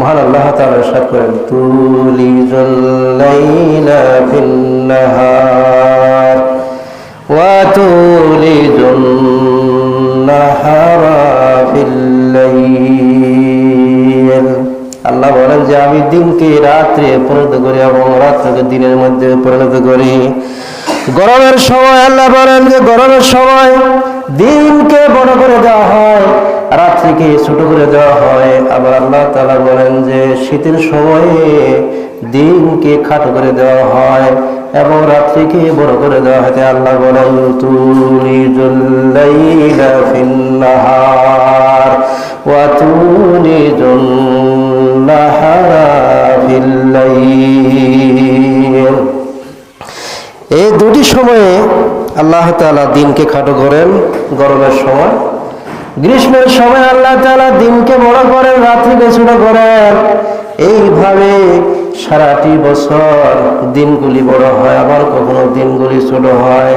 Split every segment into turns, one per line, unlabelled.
মহান আল্লাহ তাআলা ইরশাদ করেন তুলিজুল লাইলা নাহার ওয়া তুলিজুন নাহারা ফিল লাইল আল্লাহ বলেন যে, আমি দিনকে রাত্রে পরিণত করি এবং রাত্রকে দিনের মধ্যে পরিণত করি। গরমের সময় আল্লাহ বলেন যে, গরমের সময় দিনকে বড় করে দেওয়া হয়। রাত্রিকে ছোট করে দেওয়া হয়। আবার আল্লাহ তালা বলেন যে, শীতের সময়ে দিনকে খাটো করে দেওয়া হয় এবং রাত্রিকে বড় করে দেওয়া হয়। আল্লাহ বলেন তুলিজুল লাইলা ফিন ওয়া তুলিজুন নাহারা ফিল এই দুটি সময়ে আল্লাহ তাআলা দিনকে খাটো করেন গরমের সময়। গ্রীষ্মের সময় আল্লাহ তাআলা দিনকে বড় করেন, রাত্রিকে ছোট করেন। এইভাবে সারাটি বছর দিনগুলি বড় হয়, আবার কখনো দিনগুলি ছোট হয়।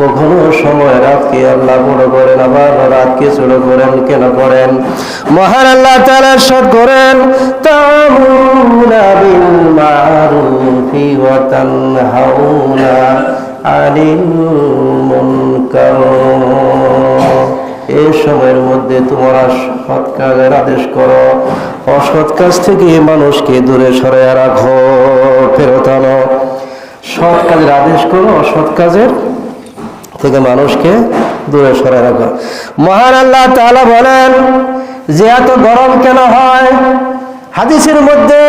কখনো সময় রাতকে আল্লাহ বড় করেন, আবার রাতকে ছোট করেন, কেন করেন? মহান আল্লাহ তাআলা সৎ করেন, তামুনা বিল মারুফি আনিল মুনকার। এই সময়ের মধ্যে তোমরা সৎ কাজের আদেশ করো। অসৎ কাজ থেকে মানুষকে দূরে সরাইয়া রাখো, ফেরত আনো। সৎ কাজের আদেশ করো, অসৎ কাজের থেকে মানুষকে দূরে সরাই রাখো। মহান আল্লাহ তাআলা বলেন, যে এত গরম কেন হয়? হাদিসের মধ্যে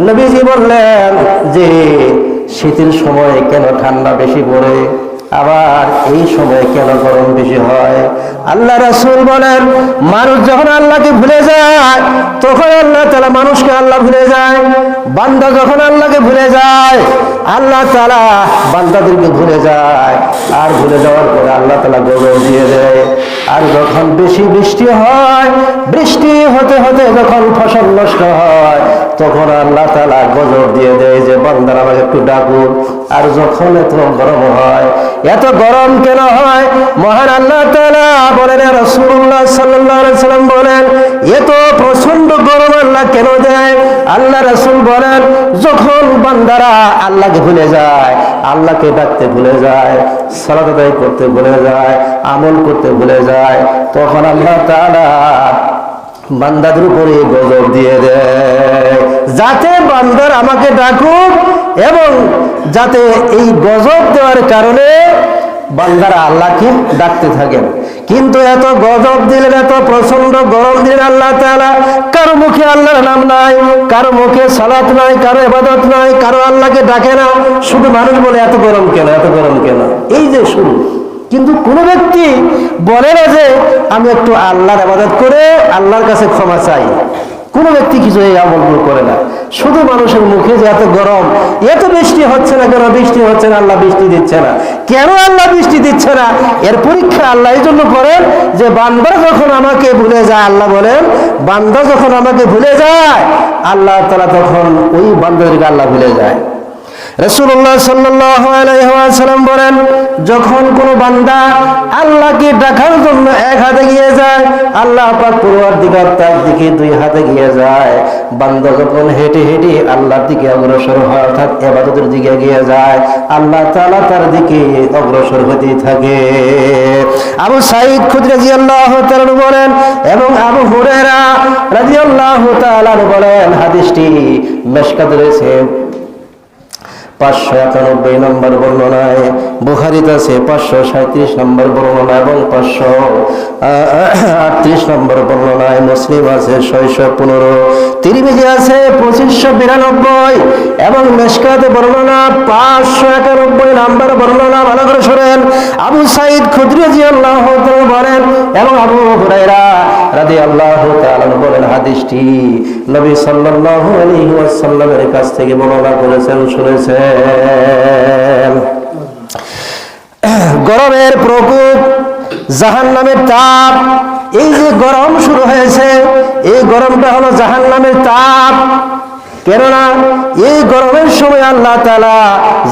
নবীজি বললেন যে শীতের সময় কেন ঠান্ডা বেশি পড়ে? আবার এই সময় কেন গরম বেশি হয়? আল্লাহ রাসূল বলেন, মানুষ যখন আল্লাহকে ভুলে যায়, তখন আল্লাহ তাআলা মানুষকে আল্লাহ ভুলে যায়। বান্দা যখন আল্লাহকে ভুলে যায়, আল্লাহ তাআলা বান্দাদেরকে ভুলে যায়। আর ভুলে যাওয়ার পরে আল্লাহ তালা গজব দিয়ে দেয়। আর যখন বেশি বৃষ্টি হয়, বৃষ্টি হতে হতে যখন ফসল নষ্ট হয় তখন আল্লাহ তাআলা গজব দিয়ে দেয় যে, বান্দারা আমাকে একটু ডাকুন। আর যখন এত গরম হয়, এত গরম কেন হয়? মহান আল্লাহ তাআলা বলেন সাল্লাল্লাহু সাল্লাম বলেন, এত প্রচণ্ড গরম আল্লাহ কেন দেয়? আল্লাহ রাসূল বলেন, যখন বান্দারা আল্লাহকে ভুলে যায়, আল্লাহকে ডাকতে ভুলে যায়, সালাত আদায় করতে ভুলে যায়, আমল করতে ভুলে যায়, তখন আল্লাহ তাআলা বান্দাদের উপরে গজব দিয়ে দেয় যাতে বান্দার আমাকে ডাকুক এবং যাতে এই গজব দেওয়ার কারণে বান্দারা আল্লাহকে ডাকতে থাকেন কিন্তু এত গজব দিলেন, এত প্রচণ্ড গরম দিলেন আল্লাহ তালা কারও মুখে আল্লাহর নাম নাই, কারও মুখে সালাত নাই, কারও এবাদত নাই, কারও আল্লাহকে ডাকে না। শুধু মানুষ বলে, এত গরম কেন, এত গরম কেন? এই যে শুরু। কিন্তু কোনো ব্যক্তি বলে না যে আমি একটু আল্লাহর আবাদত করে আল্লাহর কাছে ক্ষমা চাই। কোনো ব্যক্তি কিছু এই আমলগুলো করে না। শুধু মানুষের মুখে যে এত গরম, এত বৃষ্টি হচ্ছে না কেন, বৃষ্টি হচ্ছে না, আল্লাহ বৃষ্টি দিচ্ছে না। কেন আল্লাহ বৃষ্টি দিচ্ছে না? এর পরীক্ষা আল্লাহ এই জন্য করেন যে বান্দা যখন আমাকে ভুলে যায়, আল্লাহ বলেন, বান্দা যখন আমাকে ভুলে যায়, আল্লাহ তারা তখন ওই বান্দাদেরকে আল্লাহ ভুলে যায়। রসুল্লাহ সাল্লাম বলেন, যখন কোন বান্দা আল্লাহকে ডাকার জন্য এক হাতে গিয়ে যায়, আল্লাহ পাক পূর্বার দিকে তার দিকে দুই হাতে গিয়ে যায়। বান্দা যখন হেঁটে হেঁটে আল্লাহর দিকে অগ্রসর হয়, অর্থাৎ এবাদতের দিকে গিয়ে যায়, আল্লাহ তাআলা তার দিকে অগ্রসর হতে থাকে। আবু সাইদ খুদ রাজি আল্লাহ বলেন, এবং আবু হুরেরা রাজি আল্লাহ বলেন, হাদিসটি মেশকাত রয়েছে। পাঁচশো একানব্বই নম্বর বর্ণনায়, বুখারিতে আছে পাঁচশো সাঁত্রিশ নম্বর বর্ণনা এবং পাঁচশো আটত্রিশ নম্বর বর্ণনায়, মুসলিম আছে ছয়শো পনেরো, তিরিমিজি আছে পঁচিশশো বিরানব্বই এবং মেশকাতে বর্ণনা পাঁচশো একানব্বই নম্বর বর্ণনা। ভালো করে শোনেন, আবু সাইদ খুদ্রিজি আল্লাহ বলেন এবং আবু হুরাইরা আল্লাহ বলেন হাদিসটি নবী কাছ থেকে বর্ণনা করেছেন গরমের প্রকোপ জাহান নামের তাপ, এই যে গরম শুরু হয়েছে, এই গরমটা হলো জাহান নামের তাপ। কেননা এই গরমের সময় আল্লাহ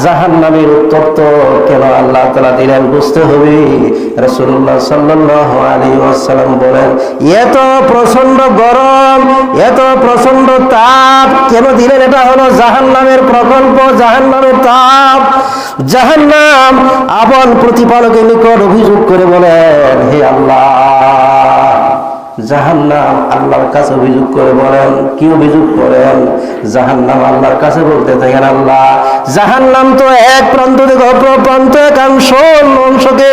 জাহান নামের উত্তপ্ত কেন আল্লাহ তালা দিলেন বুঝতে হবে। রসুল্লাহ সাল্লাহ আলী আসালাম বলেন, এত প্রচণ্ড গরম, এত প্রচণ্ড তাপ, কেন দিলেন? এটা হলো জাহান নামের প্রকল্প জাহান নামের তাপ। জাহান নাম আপন প্রতিপালকের নিকট অভিযোগ করে বলেন, হে আল্লাহ জাহান্নাম আল্লাহর কাছে অভিযোগ করে বলেন, কি অভিযোগ করেন? জাহান্নাম আল্লাহর কাছে বলতে থাকেন, আল্লাহ, জাহান্নাম তো এক প্রান্ত থেকে অপর প্রান্ত একাংশ অংশকে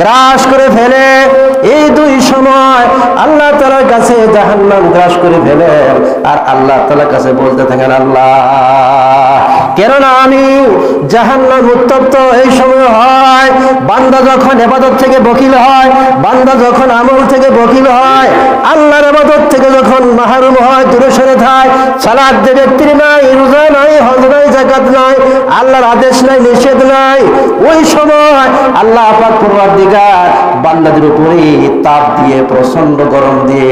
গ্রাস করে ফেলে। এই দুই সময় আল্লাহ তালার কাছে জাহান্নাম গ্রাস করে ফেলেন আর আল্লাহ তালার কাছে বলতে থাকেন, আল্লাহ, কেননা আমি জাহান্নাম উত্তপ্ত এই সময় হয়, বান্দা যখন এবাদত থেকে বকিল হয়, বান্দা যখন আমল থেকে বকিল হয় আল্লাহর আবাদত থেকে যখন মাহরুম হয়, দূরে সরে থায় সালাদ যে ব্যক্তির নাই, রোজা নাই, হজ নাই জাকাত নাই, আল্লাহর আদেশ নাই, নিষেধ নাই, ওই সময় আল্লাহ পাক পূর্বাধিকার বান্দাদের উপরে তাপ দিয়ে প্রচণ্ড গরম দিয়ে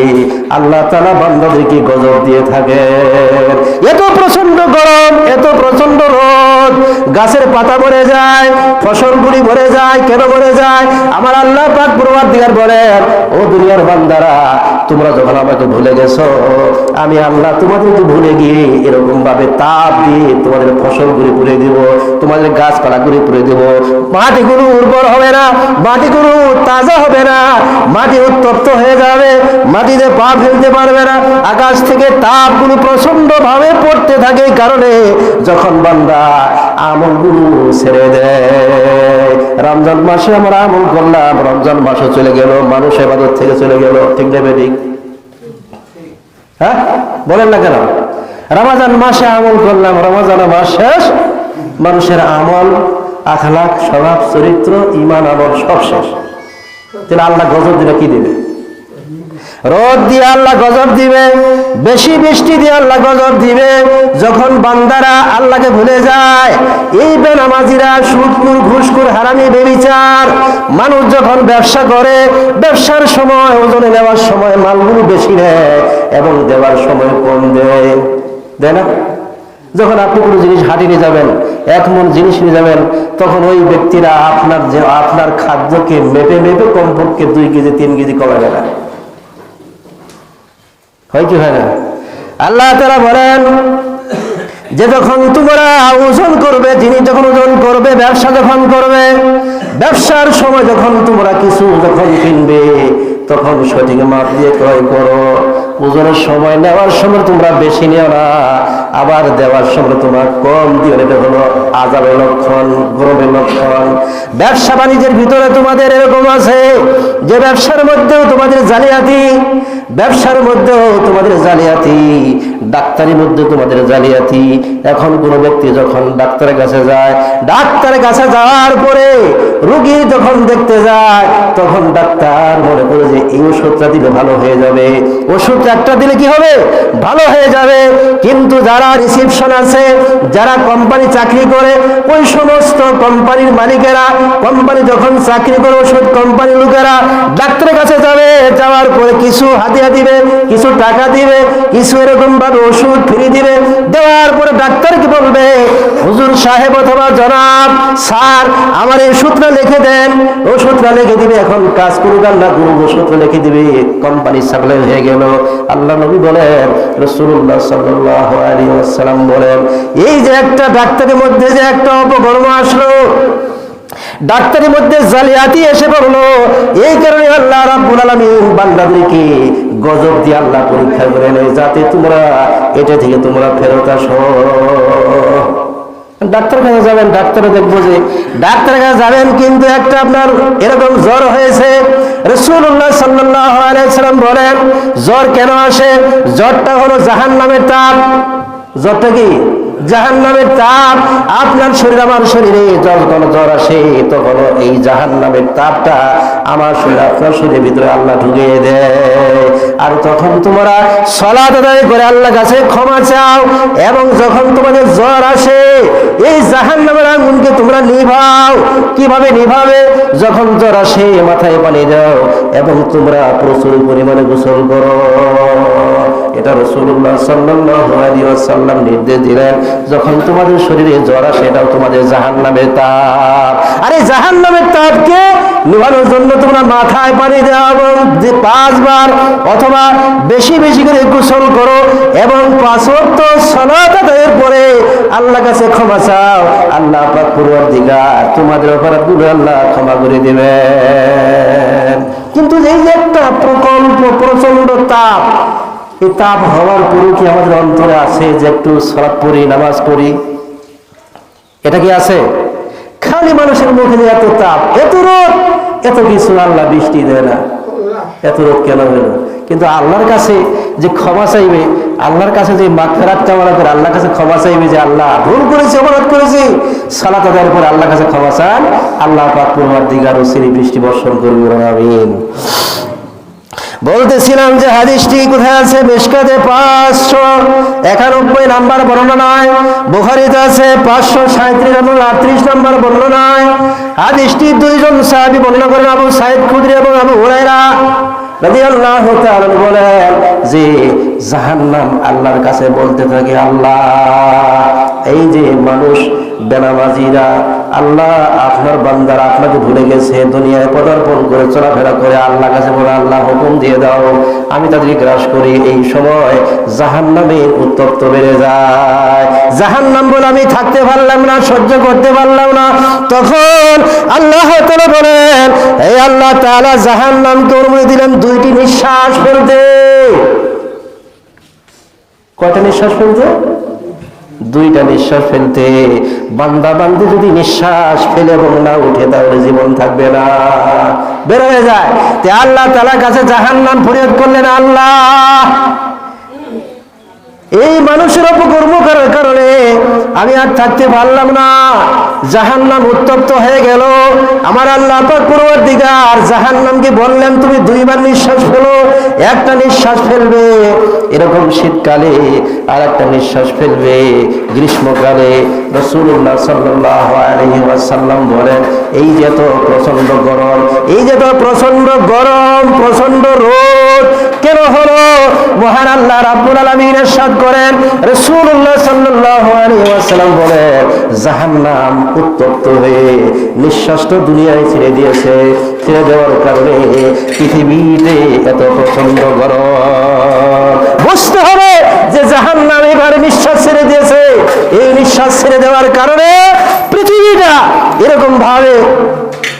আল্লাহ তালা বান্দাদেরকে গজব দিয়ে থাকে। এত প্রচণ্ড গরম, এত প্রচণ্ড রোদ, গাছের পাতা মরে যায় ফসলগুলি মরে যায়, কেন মরে যায়? আমার আল্লাহ পাক পূর্বাধিকার বলেন, ও দুনিয়ার বান্দারা, তোমরা যখন আমাকে ভুলে গেছো, আমি আল্লাহ তোমাদেরকে ভুলে গিয়ে এরকম ভাবে তাপ দিয়ে তোমাদের ফসল ফসলগুলি পুড়ে দিব, তোমাদের গাছপালা গাছপালাগুলি পুড়ে দিব। মাটি মাটিগুলো উর্বর হবে না মাটি মাটিগুলো তাজা হবে না। মাটি উত্তপ্ত হয়ে যাবে, মাটিতে পা ফেলতে পারবে না। আকাশ থেকে তাপগুলো প্রচণ্ড ভাবে পড়তে থাকে কারণে যখন বান্দা আমলগুলো ছেড়ে দেয়, রমজান মাসে আমরা আমল করলাম, রমজান মাসে চলে গেল, মানুষ এবাদত থেকে চলে গেল। ঠিক নেবে ঠিক হ্যাঁ? বলেন না কেন? রমাজান মাসে আমল করলাম, রমাজান মাস শেষ, মানুষের আমল, আখলাখ, স্বভাব, চরিত্র ইমান আমল সব শেষ। তাহলে আল্লাহ গজব দিলে কি দিবে? রোদ দিয়ে আল্লাহ গজব দিবে, বেশি বৃষ্টি দিয়ে আল্লাহ গজব দিবে, যখন বান্দারা আল্লাহকে ভুলে যায়, এই বেনামাজিরা সুদপুর ঘুষকুর, হারামি, বেবিচার, মানুষ যখন ব্যবসা করে, ব্যবসার সময়, ওজনে নেওয়ার সময় মালগুলো বেশি নেয় এবং দেওয়ার সময় কম দেয়। দেয় না? যখন আপনি কোনো জিনিস হাটে নিয়ে যাবেন, এক মন জিনিস নিয়ে যাবেন, তখন ওই ব্যক্তিরা আপনার যে, আপনার খাদ্যকে মেপে মেপে কমপক্ষে দুই কেজি, তিন কেজি কমাবে না হয় কি হয় না? আল্লাহ তারা বলেন, যে যখন তোমরা ওজন করবে, যিনি যখন ওজন করবে, ব্যবসা যখন করবে, ব্যবসার সময় যখন তোমরা কিছু যখন কিনবে, তখন সঠিক মাপ দিয়ে ক্রয় করো। ওজনের সময় নেওয়ার সময় তোমরা বেশি নিও না। আবার দেওয়ার সময় তোমরা কম দিও এটা হলো আজাবের লক্ষণ, গরমের লক্ষণ। ব্যবসা বাণিজ্যের ভিতরে তোমাদের এরকম আছে যে ব্যবসার মধ্যেও তোমাদের জালিয়াতি, ব্যবসার মধ্যেও তোমাদের জালিয়াতি, ডাক্তারের মধ্যে তোমাদের জালিয়াতি। এখন কোন ব্যক্তি যখন ডাক্তারের কাছে যায়, ডাক্তারের কাছে যাওয়ার পরে রুগী যখন দেখতে যায়, তখন ডাক্তার মনে করে যে এই ওষুধটা দিলে ভালো হয়ে যাবে। ওষুধ একটা দিলে কি হবে? ভালো হয়ে যাবে। কিন্তু যারা রিসিপশন আছে, যারা কোম্পানি চাকরি করে, ওই সমস্ত কোম্পানির মালিকেরা কোম্পানি যখন চাকরি করে ওষুধ কোম্পানির লোকেরা ডাক্তারের কাছে যাবে, যাওয়ার পরে কিছু হাতিয়া দিবে, কিছু টাকা দিবে, কিছু এরকম ভাবে ওষুধ ফ্রি দিবে, দেওয়ার পরে ডাক্তার কি বলবে? হুজুর সাহেব অথবা জনাব, স্যার, আমার এই ওষুধটা লিখে দেন। ওষুধটা লিখে দিবে, এখন কাজ করুক আল্লাহ গুরু ওষুধটা লিখে দিবে কোম্পানি সাপ্লাই হয়ে গেল। আল্লাহ নবী বলেন রসুল্লাহ সাল্লাহ আলী আসসালাম বলেন, এই যে একটা ডাক্তারের মধ্যে যে একটা অপকর্ম আসলো, ডাক্তারের মধ্যে জালিয়াতি এসে পড়ল, এই কারণে আল্লাহ রাব্বুল আলামিন বান্দাদেরকে গজব দিয়ে আল্লাহ পরীক্ষা করে নেয়, যাতে তোমরা এটা থেকে তোমরা ফেরত আসো। ডাক্তার কাছে যাবেন ডাক্তারে দেখব যে ডাক্তারের কাছে যাবেন, কিন্তু একটা আপনার এরকম জ্বর হয়েছে। রসুল্লাহ সাল্লাহ আলাইসাল্লাম বলেন, জ্বর কেন আসে? জ্বরটা হলো জাহান নামের তাপ। জ্বরটা কি জাহান নামের তাপ, আপনার শরীর, আমার শরীরে যখন জ্বর আসে তখন এই জাহান নামের তাপটা আমার শরীর, আপনার শরীরের ভিতরে আল্লাহ ঢুকিয়ে দেয়। আর তখন তোমরা সলাত আদায় করে আল্লাহ কাছে ক্ষমা চাও, এবং যখন তোমাদের জ্বর আসে, এই জাহান নামের আগুনকে তোমরা নিভাও। কীভাবে নিভাবে? যখন জ্বর আসে, মাথায় পানি দাও, এবং তোমরা প্রচুর পরিমাণে গোসল করো। এটা রসুল্লাহ ওয়াসাল্লাম নির্দেশ দিলেন। যখন তোমাদের শরীরে জ্বর আসে, এটাও তোমাদের জাহান্নামের তাপ। আরে জাহান্নামের তাপকে নিভানোর জন্য তোমরা মাথায় পানি দেওয়া এবং যে পাঁচবার অথবা বেশি বেশি করে গোসল করো এবং পাঁচ ওয়াক্ত সালাত আদায়ের পরে আল্লাহ কাছে ক্ষমা চাও। আল্লাহ পাক পূর্বাধিকার তোমাদের অপরাধগুলো আল্লাহ ক্ষমা করে দেবেন। কিন্তু এই যে একটা প্রকল্প প্রচণ্ড তাপ তাপ হওয়ার পরেও কি আমাদের অন্তরে আছে যে একটু সলাপ পড়ি, নামাজ পড়ি? এটা কি আছে? খালি মানুষের মুখে যে এত তাপ, এত রোদ, এত কিছু আল্লাহ বৃষ্টি দেয় না। এত রোদ কেন হলো? কিন্তু আল্লাহর কাছে যে ক্ষমা চাইবে, আল্লাহর কাছে যে মাথারাত কামনা করে আল্লাহর কাছে ক্ষমা চাইবে যে আল্লাহ ভুল করেছি, অপরাধ করেছি, সালাত আদায়ের পরে আল্লাহর কাছে ক্ষমা চান, আল্লাহ পাক পূর্বার দিগার ও শ্রী বৃষ্টি বর্ষণ করবে আমিন। বলতেছিলাম যে হাদিসটি কোথায় আছে? মিশকাতে পাঁচশো একানব্বই নাম্বার বর্ণনায়। বুখারিতে আছে পাঁচশো সাঁত্রিশ এবং আটত্রিশ নাম্বার বর্ণনায়। হাদিসটি দুইজন সাহাবি বর্ণনা করেন, আবু সাইদ খুদরি এবং আবু হুরাইরা যে, জাহান্নাম আল্লাহর কাছে বলতে থাকে, আল্লাহ, এই যে মানুষ বেনামাজিরা আল্লাহ আপনার বান্দারা আপনাকে ভুলে গেছে, দুনিয়ায় পদার্পণ করে, চলাফেরা করে আল্লাহ কাছে বলে, আল্লাহ হুকুম দিয়ে দাও, আমি তাদেরকে গ্রাস করি। এই সময় জাহান্নামের উত্তপ্ত বেড়ে যায়। জাহান্নাম বলে, আমি থাকতে পারলাম না, সহ্য করতে পারলাম না। তখন আল্লাহ তাআলা বলেন এই আল্লাহ তাআলা জাহান্নামকে অনুমতি দিলেন দুইটি নিঃশ্বাস ফেলতে। কয়টা নিঃশ্বাস ফেলতে? দুইটা নিঃশ্বাস ফেলতে। বান্দা বান্দি যদি নিঃশ্বাস ফেলে এবং না উঠে, তাহলে জীবন থাকবে না। বের হয়ে যায়। তে আল্লাহ তালা কাছে জাহান নাম ফরিয়াদ করলেন, আল্লাহ, এই মানুষের অপকর্ম করার কারণে আমি আর থাকতে পারলাম না। জাহান নাম উত্তপ্ত হয়ে গেল। আমার আল্লাহ পূর্বদিগার জাহান নামকে বললেন, তুমি দুইবার নিঃশ্বাস ফেলো, একটা নিঃশ্বাস ফেলবে, এরকম শীতকালে আর একটা নিঃশ্বাস ফেলবে। গ্রীষ্মকালে রসুল্লাহ সাল্লাহ আলহি বলেন, এই যে তো প্রচণ্ড গরম, এই যে তো প্রচণ্ড গরম প্রচণ্ড রোদ, কেন হলো? মহান আল্লাহ রাব্বুল আলামিন ইরশাদ করেন। রাসূলুল্লাহ সাল্লাল্লাহু আলাইহি ওয়াসাল্লাম বলেন জাহান্নাম উত্তপ্ত হয়ে নিঃশ্বাসটা দুনিয়ায় ছেড়ে দিয়েছে। ছেড়ে দেওয়ার কারণে পৃথিবীতে এত প্রচণ্ড গরম। বুঝতে হবে যে জাহান নাম এবার নিঃশ্বাস ছেড়ে দিয়েছে। এই নিঃশ্বাস ছেড়ে দেওয়ার কারণে পৃথিবীটা এরকম ভাবে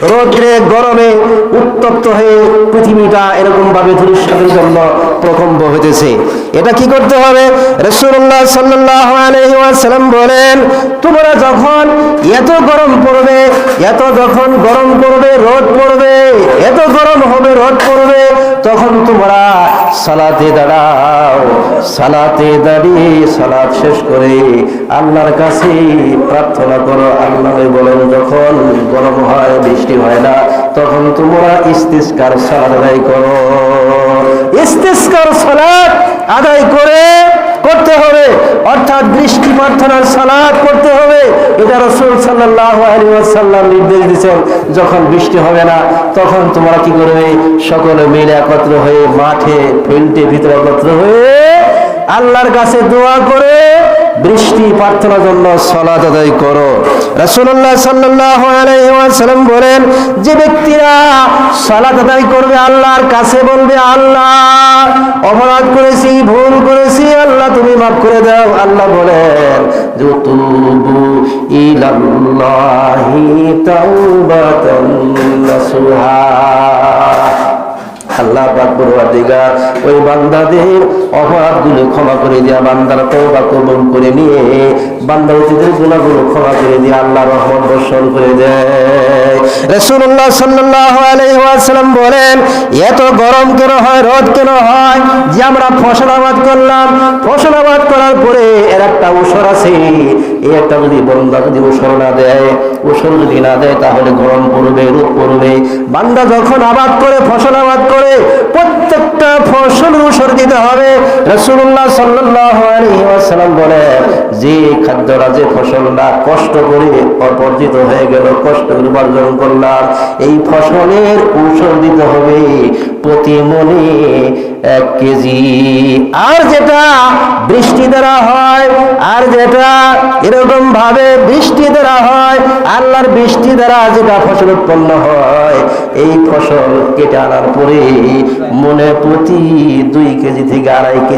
রোদ্রে, গরমে উত্তপ্ত হয়ে পৃথিবীটা এরকম ভাবে ধূলিসাতের জন্য প্রকম্প হইতেছে। এটা কি করতে হবে? রসুল্লাহ সাল্লাহ আলহিম বলেন, তোমরা যখন এত গরম পড়বে, এত যখন গরম পড়বে, রোদ পড়বে, এত গরম হবে, রোদ পড়বে, তখন তোমরা সালাতে দাঁড়াও, সালাতে দাঁড়িয়ে সালাত শেষ করে আল্লাহর কাছে প্রার্থনা করো। আল্লাহ বলেন, যখন গরম হয়, বৃষ্টি হয় না, তখন তোমরা ইস্তিস্কার সালাত আদায় করো। ইস্তিস্কার সালাত আদায় করে করতে হবে। অর্থাৎ বৃষ্টি প্রার্থনার সালাদ করতে হবে। এটা রসুল সাল্লাহ নির্দেশ দিচ্ছেন যখন বৃষ্টি হবে না, তখন তোমরা কি করবে? সকলে মিলে একত্র হয়ে মাঠে ফিল্ডে ভিতরে একত্র হয়ে আল্লাহর কাছে দোয়া করে বৃষ্টি প্রার্থনার জন্য সলাত আদায় করো। রাসূলুল্লাহ সাল্লাল্লাহু আলাইহি ওয়াসাল্লাম বলেন, যে ব্যক্তিরা সালাত আদায় করবে আল্লাহর কাছে বলবে, আল্লাহ, অপরাধ করেছি, ভুল করেছি, আল্লাহ তুমি মাফ করে দাও। আল্লাহ বলেন যে তুবু ইলাল্লাহি তাওবাতান নাসুহা। আল্লাহ পরওয়ারদিগার ওই বান্দাদের অপরাধগুলো ক্ষমা করে দেয়া বান্দার তওবা কবুল করে নিয়ে বান্দা অতীতের গুনাহগুলো ক্ষমা করে দিয়ে আল্লাহ রহমত বর্ষণ করে দেয়। রাসূলুল্লাহ সাল্লাল্লাহু আলাইহি ওয়াসাল্লাম বলেন, এত গরম কেন হয়, রোদ কেন হয়? যে আমরা ফসল আবাদ করলাম। ফসল আবাদ করার পরে এর একটা ওসর আছে। এই একটা যদি বন্দা যদি না দেয় ওসর যদি না দেয় তাহলে গরম পড়বে, রোদ পড়বে। বান্দা যখন আবাদ করে, ফসল আবাদ করে হবে প্রত্যেকটা ফসল ঊষর দিতে হবে। রসুল্লাহ সাল্লাল্লাহু আলাইহি ওয়াসাল্লাম বলে, যে খাদ্যটা যে ফসলটা কষ্ট করে অর্জিত হয়ে গেল, কষ্ট উপার্জন করলাম, এই ফসলের ঔষধ দিতে হবে প্রতি মনে এক কেজি। আর যেটা বৃষ্টি দ্বারা হয়, আর যেটা এরকম ভাবে বৃষ্টি দ্বারা হয়, আল্লাহর বৃষ্টি দ্বারা যেটা ফসল উৎপন্ন হয়, এই ফসল কেটে আনার পরে মনে প্রতি দুই কেজি থেকে আড়াই কেজি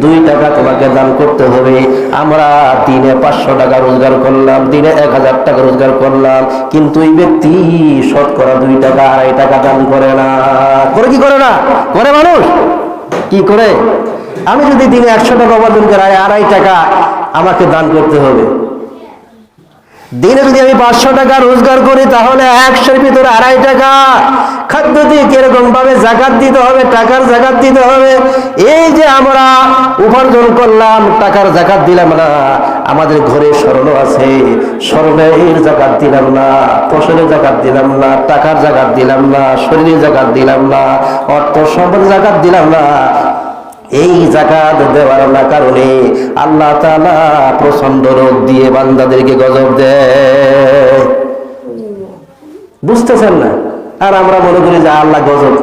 দুই টাকা তোমাকে দান করতে হবে। আমরা দিনে পাঁচশো টাকা রোজগার করলাম, দিনে এক হাজার টাকা রোজগার করলাম। কিন্তু এই ব্যক্তি শতকরা দুই টাকা, আড়াই টাকা দান করে না। করে কি করে না? করে মানুষ? কি করে? আমি যদি দিনে একশো টাকা উপার্জন করি, আড়াই টাকা আমাকে দান করতে হবে। দিনে যদি আমি পাঁচশো টাকা রোজগার করি, তাহলে একশোর ভিতরে আড়াই টাকা। খাদ্য দিয়ে কীরকম ভাবে জাকাত দিতে হবে, টাকার জাকাত দিতে হবে? এই যে আমরা উপার্জন করলাম, টাকার জাকাত দিলাম না, আমাদের ঘরে স্মরণ আছে। স্মরণের জাকাত দিলাম না, ফসলের জাকাত দিলাম না, টাকার জাকাত দিলাম না, শরীরের জাকাত দিলাম না, অর্থ সম্পদের জাকাত দিলাম না এই জাকাত দেওয়ার না কারণে আল্লাহ তালা প্রচণ্ড রোগ দিয়ে বান্দাদেরকে গজব দেয়। বুঝতেছেন না? আর আমরা মনে করি যে আল্লাহ গজব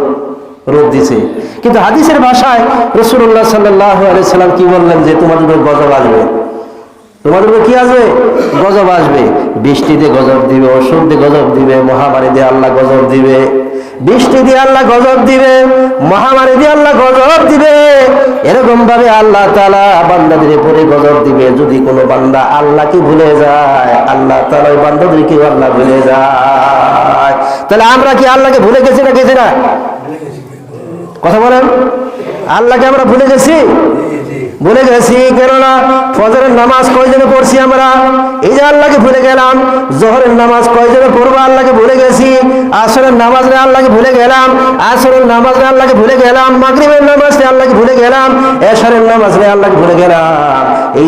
রোদ দিছে। কিন্তু হাদিসের ভাষায় রসুল্লাহ সাল্লাহ সাল্লাম কি বললেন যে তোমাদের গজব আসবে? তোমাদের উপর কি আসবে? গজব আসবে। বৃষ্টিতে গজব দিবে ওষুধ গজব দিবে, মহামারী দিয়ে আল্লাহ গজব দিবে। বৃষ্টি দিয়ে আল্লাহ গজব দিবে, মহামারী দিয়ে আল্লাহ গজব দিবে। এরকম ভাবে আল্লাহ তালা বান্দাদের উপরে গজব দিবে। যদি কোনো বান্দা আল্লাহকে ভুলে যায়, আল্লাহ তালা ওই বান্দাদেরকে আল্লাহ ভুলে যায়। তাহলে আমরা কি আল্লাহকে ভুলে গেছি না গেছি না? কথা বলেন। আল্লাহকে আমরা ভুলে গেছি? ভুলে গেছি, কেননা ফজরের নামাজ কয়জনে পড়ছি আমরা? এই যে আল্লাহকে ভুলে গেলাম, জহরের নামাজ কয়জনে পড়ব আল্লাহকে ভুলে গেছি? আসরের নামাজ রে আল্লাহকে ভুলে গেলাম, আসরের নামাজ রে আল্লাহকে ভুলে গেলাম, মাগরিবের নামাজ রে আল্লাহকে ভুলে গেলাম, এশারের নামাজ রে আল্লাহকে ভুলে গেলাম। এই